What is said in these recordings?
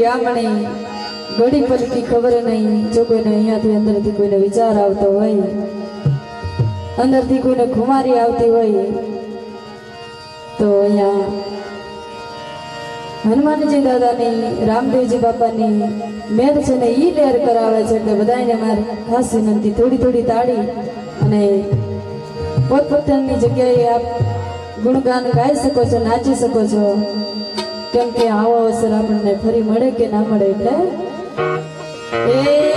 ઘડી આપણે ઘડી પડતી ખબર નહીં જો કોઈને અહીંયાથી અંદરથી કોઈને વિચાર આવતો હોય, અંદરથી કોઈને ખુમારી આવતી હોય, તો અહીંયા હનુમાનજી દાદાની, રામદેવજી બાપાની મેર છે ને ઈ લેર કરાવે છે એટલે બધાને મારી ખાસ વિનંતી, થોડી થોડી તાળી અને પોતપોતાની જગ્યાએ આપ ગુણગાન ગાઈ શકો છો, નાચી શકો છો. કેમ કે આવો અવસર આપણને ફરી મળે કે ના મળે એટલે? એ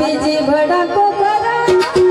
ભાતીજી ભડાકો કરાવે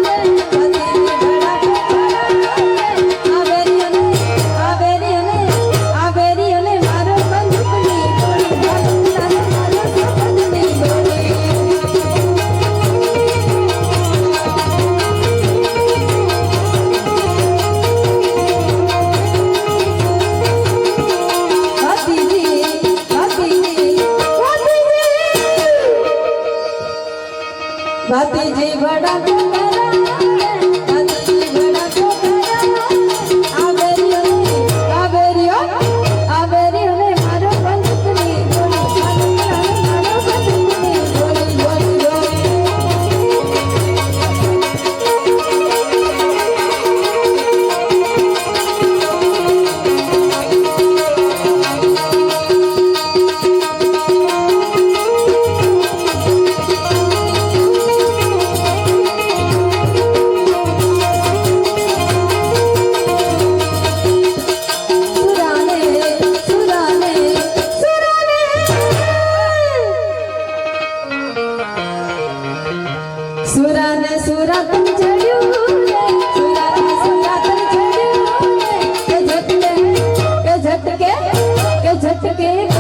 કે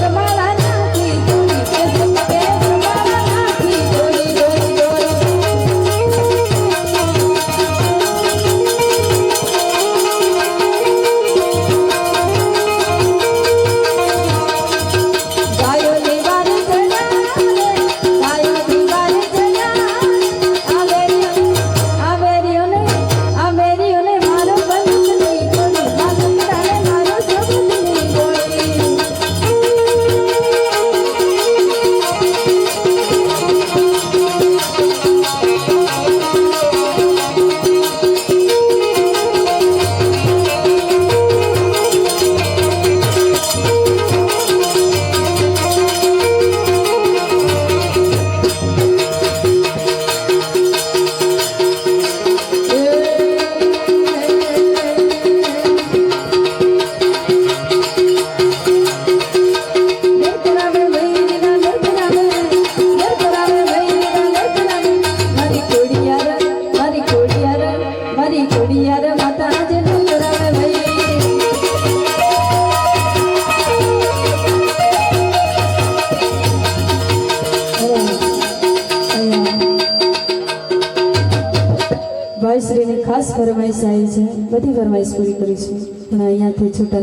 to the